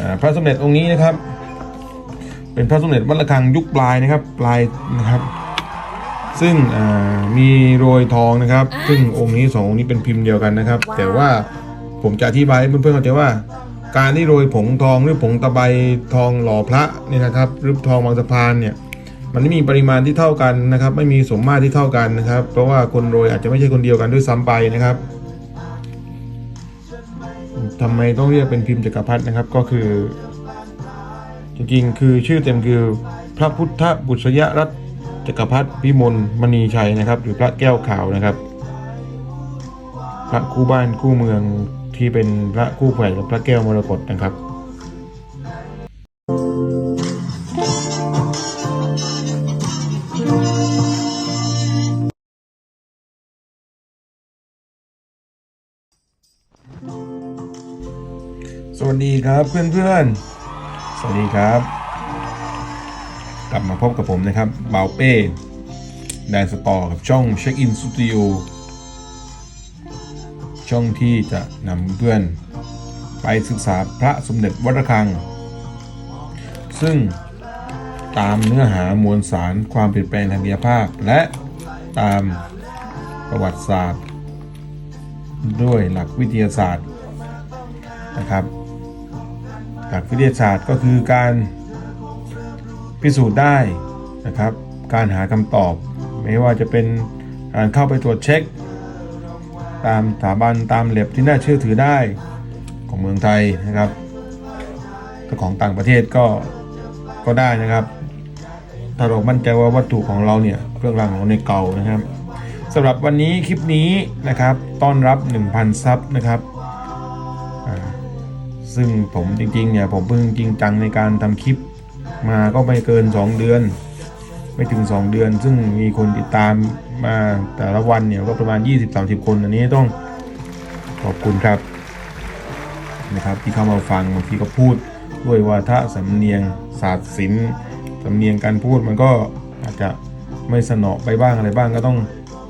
อ่าพระสมเด็จองค์นี้นะครับ เป็นพระสมเด็จวัดระฆังยุคปลายนะครับปลายนะครับซึ่งอ่ามีโรยทองนะครับ ซึ่งองค์นี้สององค์นี้เป็นพิมพ์เดียวกันนะครับ แต่ว่าผมจะอธิบายให้เพื่อนๆเข้าใจว่า การที่โรยผงทองหรือผงตะไบทองหล่อพระเนี่ยนะครับหรือทองบางสะพานเนี่ยมันไม่มีปริมาณที่เท่ากันนะครับ ไม่มีสมมาตรที่เท่ากันนะครับ เพราะว่าคนโรยอาจจะไม่ใช่คนเดียวกันด้วยซ้ำไปนะครับ ทำไมต้องเรียกเป็นพิมพ์จักรพรรดินะครับ ก็คือ จริงๆ คือชื่อเต็มคือพระพุทธบุษยรัตจักรพรรดิพิมลมณีชัยนะครับ หรือพระแก้วขาวนะครับ พระคู่บ้านคู่เมืองที่เป็นพระคู่แฝดกับพระแก้วมรกตนะครับ สวัสดีครับเพื่อนๆ สวัสดีครับ กลับมาพบกับผมนะครับบาวเป้แดนสตอร์กับช่องเช็คอินสตูดิโอช่องที่จะนำเพื่อนไปศึกษาพระสมเด็จวัดระฆัง ซึ่งตามเนื้อหามวลสารความเปลี่ยนแปลงทางกายภาพ และตามประวัติศาสตร์ ด้วยหลักวิทยาศาสตร์นะครับ หลักวิทยาศาสตร์ก็คือการพิสูจน์ได้นะครับ การหาคำตอบ ไม่ว่าจะเป็นการเข้าไปตรวจเช็ค ตามสถาบันตามเล็บที่น่าเชื่อถือได้ของเมืองไทยนะครับถ้าของต่างประเทศก็ก็ได้นะครับ ถ้าเรามั่นใจว่าวัตถุของเราเนี่ยเครื่องรางของเราในเก่านะครับสำหรับวันนี้คลิปนี้นะครับ ต้อนรับ 1,000 ซับนะครับ ซึ่งผมจริงๆเนี่ยผมเพิ่งจริงจังในการทำคลิปมาก็ไม่เกิน 2 เดือน ไม่ถึง 2 เดือน ซึ่งมีคนติดตามมาแต่ละวันเนี่ยก็ประมาณ 20-30 คนอันนี้ต้องขอบคุณครับนะครับที่เข้ามาฟังบางทีก็พูดด้วยวาทะสำเนียงศาสตร์ศิลป์สำเนียงการพูดมันก็อาจจะไม่สนอไปบ้างอะไรบ้างก็ต้อง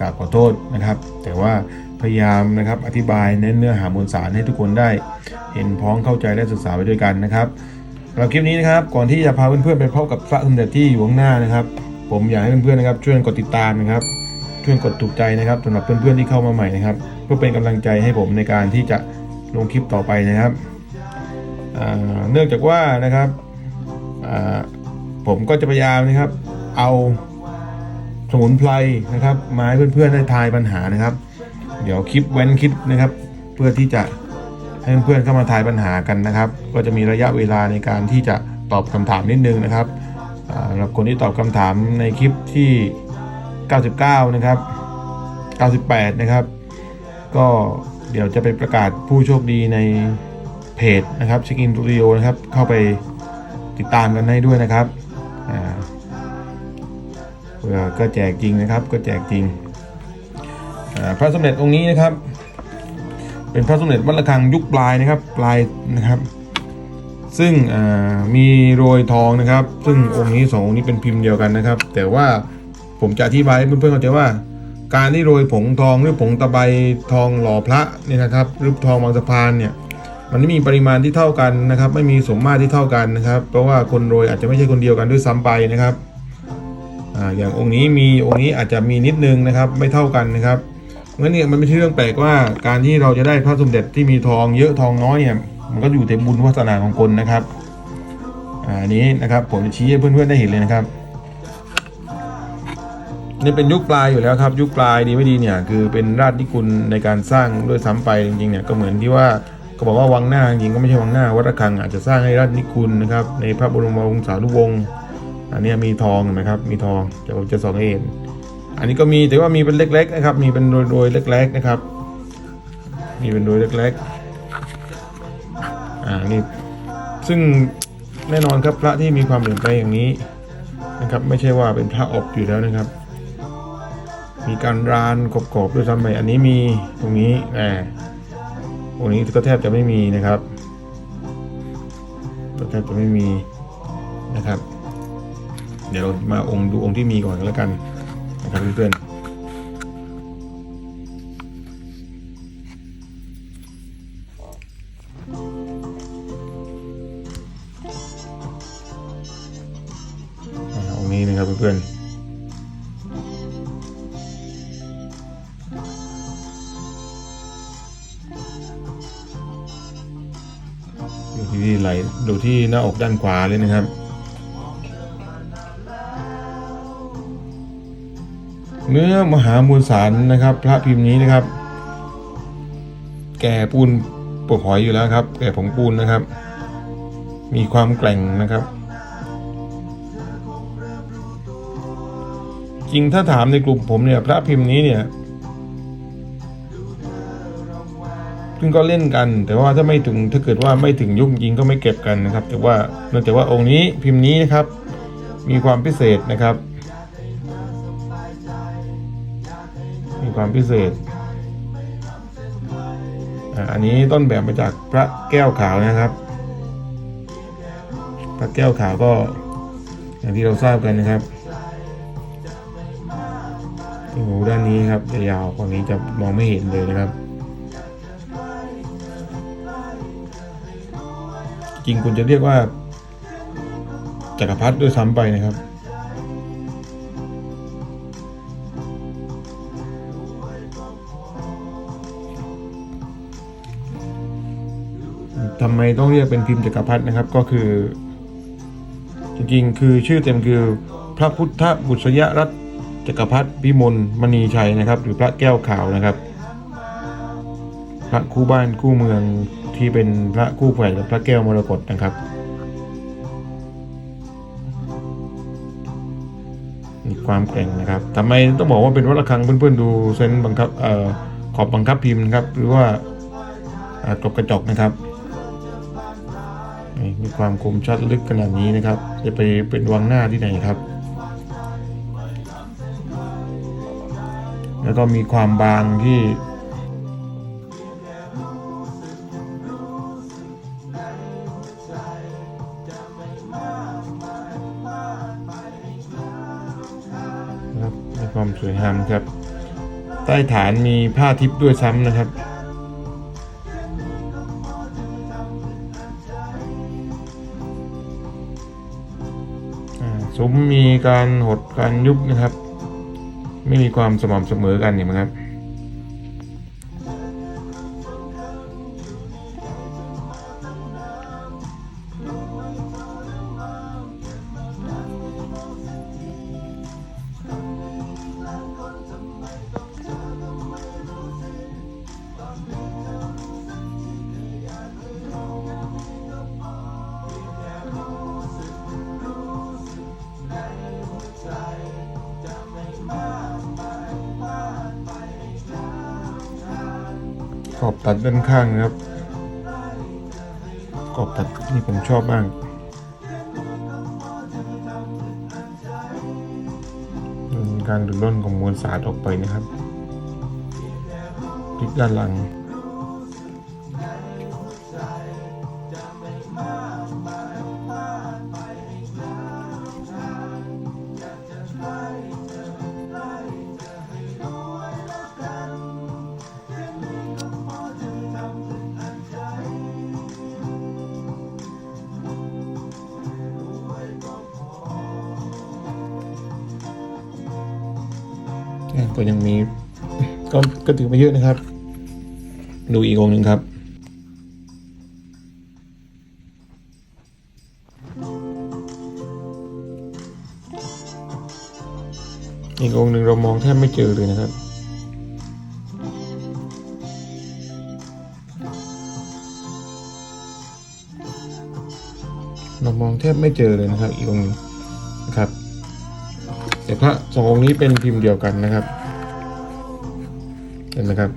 กราบขอโทษนะครับ แต่ว่า พยายามนะครับอธิบายเน้นเนื้อหามวลสารให้ทุกคนได้ เห็นพ้องเข้าใจและศึกษาไปด้วยกันนะครับสำหรับคลิปนี้นะครับก่อนที่จะพาเพื่อนๆไปพบกับพระสมเด็จที่อยู่ข้างหน้านะครับ ผมอยากให้เพื่อนๆนะครับช่วยกดติดตามนะครับช่วยกดถูกใจนะครับสำหรับเพื่อนๆที่เข้ามาใหม่นะครับ เพื่อเป็นกำลังใจให้ผมในการที่จะลงคลิปต่อไปนะครับเนื่องจากว่านะครับผมก็จะพยายามนะครับ เอาสมุนไพรนะครับมาให้เพื่อนๆได้ทายปัญหานะครับ เดี๋ยวคลิปเว้นคลิปนะครับ เพื่อที่จะให้เพื่อนๆเข้ามาทายปัญหากันนะครับ ก็จะมีระยะเวลาในการที่จะตอบคำถามนิดนึงนะครับสำหรับคนที่ตอบคำถามในคลิปที่ 99 นะครับ 98 นะครับ ก็เดี๋ยวจะไปประกาศผู้โชคดีในเพจนะครับเช็คอินสตูดิโอนะครับ เข้าไปติดตามกันให้ด้วยนะครับเพื่อก็แจกจริงนะครับ ก็แจกจริง พระสมเด็จองค์นี้นะครับ เป็นพระสมเด็จวัดระฆังยุคปลายนะครับปลายนะครับ ซึ่งมีโรยทองนะครับ ซึ่งองค์นี้สององค์นี้เป็นพิมพ์เดียวกันนะครับ แต่ว่าผมจะอธิบายให้เพื่อนๆเข้าใจว่า การที่โรยผงทองหรือผงตะไบทองหล่อพระเนี่ยนะครับหรือทองบางสะพานเนี่ยมันไม่มีปริมาณที่เท่ากันนะครับ ไม่มีสมมาตรที่เท่ากันนะครับ เพราะว่าคนโรยอาจจะไม่ใช่คนเดียวกันด้วยซ้ำไปนะครับออย่างองค์นี้มีองค์นี้อาจจะมีนิดนึงนะครับ ไม่เท่ากันนะครับ งั้นเนี่ยมันไม่ใช่เรื่องแปลกว่าการที่เราจะได้พระสมเด็จที่มีทองเยอะทองน้อยเนี่ยมันก็อยู่ในบุญวาสนาของคนนะครับอ่าอันนี้นะครับผมจะชี้ให้เพื่อนๆได้เห็นเลยนะครับนี่เป็นยุคปลายอยู่แล้วครับ ยุคปลายดีไม่ดีเนี่ยคือเป็นราชนิกุลในการสร้างด้วยซ้ำไปจริงๆเนี่ยก็เหมือนที่ว่าก็บอกว่าวังหน้าจริงก็ไม่ใช่วังหน้าวัดระฆังอาจจะสร้างให้ราชนิกุลนะครับในพระบรมวงศานุวงศ์อันนี้มีทองเห็นะครับมีทองเดี๋ยวผมจะสอนให้เห็น อันนี้ก็มีแต่ว่ามีเป็นเล็ก ๆ นะครับ มีเป็นโดยๆเล็ก ๆ นะครับ มีเป็นโดยเล็กๆอ่านี่ซึ่งแน่นอนครับพระที่มีความเปลี่ยนแปลงอย่างนี้นะครับ ไม่ใช่ว่าเป็นพระอบอยู่แล้วนะครับ มีการรานกรอบๆด้วยซ้ำไปอันนี้มีตรงนี้แหมตรงนี้ก็แทบจะไม่มีนะครับก็แทบจะไม่มีนะครับ เดี๋ยวเรามาองค์ดูองค์ที่มีก่อนกันแล้วกัน ครับเพื่อนองนี้นะครับเพื่อนดูที่ไหลดูที่หน้าอกด้านขวาเลยนะครับ เนื้อมหามวลสารนะครับ พระพิมพ์นี้นะครับ แก่ปูนปวกหอยอยู่แล้วครับ แก่ผงปูนนะครับ มีความแกร่งนะครับ จริงถ้าถามในกลุ่มผมเนี่ย พระพิมพ์นี้เนี่ยซึ่งก็เล่นกัน แต่ว่าถ้าไม่ถึงถ้าเกิดว่าไม่ถึงยุคจริงก็ไม่เก็บกันนะครับ แต่ว่าเนื่องจากว่าองค์นี้พิมพ์นี้นะครับ มีความพิเศษนะครับ ความพิเศษ อันนี้ต้นแบบมาจากพระแก้วขาวนะครับ พระแก้วขาวก็อย่างที่เราทราบกันนะครับที่หูด้านนี้ครับจะยาวกว่านี้จะมองไม่เห็นเลยนะครับ จริงคุณจะเรียกว่าจักรพรรดิด้วยซ้ำไปนะครับ ทำไมต้องเรียกเป็นพิมพ์จักรพรรดินะครับก็คือ จริงๆ คือชื่อเต็มคือพระพุทธบุษยรัตจักรพรรดิพิมลมณีชัยนะครับ หรือพระแก้วขาวนะครับ พระคู่บ้านคู่เมืองที่เป็นพระคู่แฝดกับพระแก้วมรกตนะครับมีความแกร่งนะครับทำไมต้องบอกว่าเป็นวัดระฆังเพื่อนๆดูเซนบังคับอขอบบังคับพิมพ์นะครับ หรือว่ากรอบกระจกนะครับ มีความคมชัดลึกขนาดนี้นะครับ จะไปเป็นวังหน้าที่ไหนครับ แล้วก็มีความบางที่มีความสวยงามครับ ใต้ฐานมีผ้าทิพย์ด้วยซ้ำนะครับ ซุ้มมีการหดการยุบนะครับ ไม่มีความสม่ำเสมอกันเห็นไหมครับ อบตัดด้านข้างนะครับขอบตัดนี่ผมชอบมากการหลุดล่นของมวลสารออกไปนะครับพลิกด้านหลัง ก็ยังมีก็ก็ถือมาเยอะนะครับ ดูอีกองหนึ่งครับอีกองหนึ่งเรามองแทบไม่เจอเลยนะครับ เรามองแทบไม่เจอเลยนะครับ อีกองหนึ่งนะครับ แต่พระสององค์นี้เป็นพิมพ์เดียวกันนะครับ เห็นไหมครับ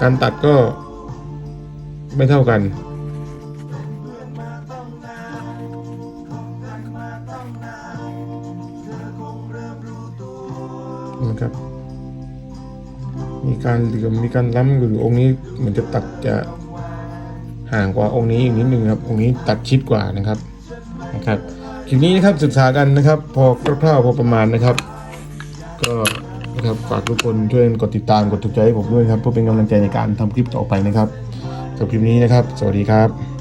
การตัดก็ไม่เท่ากัน นะครับ มีการเหลื่อมมีการล้ำหรือองค์นี้เหมือนจะตัดจะห่างกว่าองค์นี้อีกนิดนึงครับ องค์นี้ตัดชิดกว่านะครับ นะครับ คลิปนี้นะครับศึกษากันนะครับ พอคร่าวๆพอประมาณนะครับ ก็นะครับฝากทุกคนช่วยกดติดตามกดถูกใจให้ผมด้วยครับเพื่อเป็นกำลังใจในการทำคลิปต่อไปนะครับสำหรับคลิปนี้นะครับ สวัสดีครับ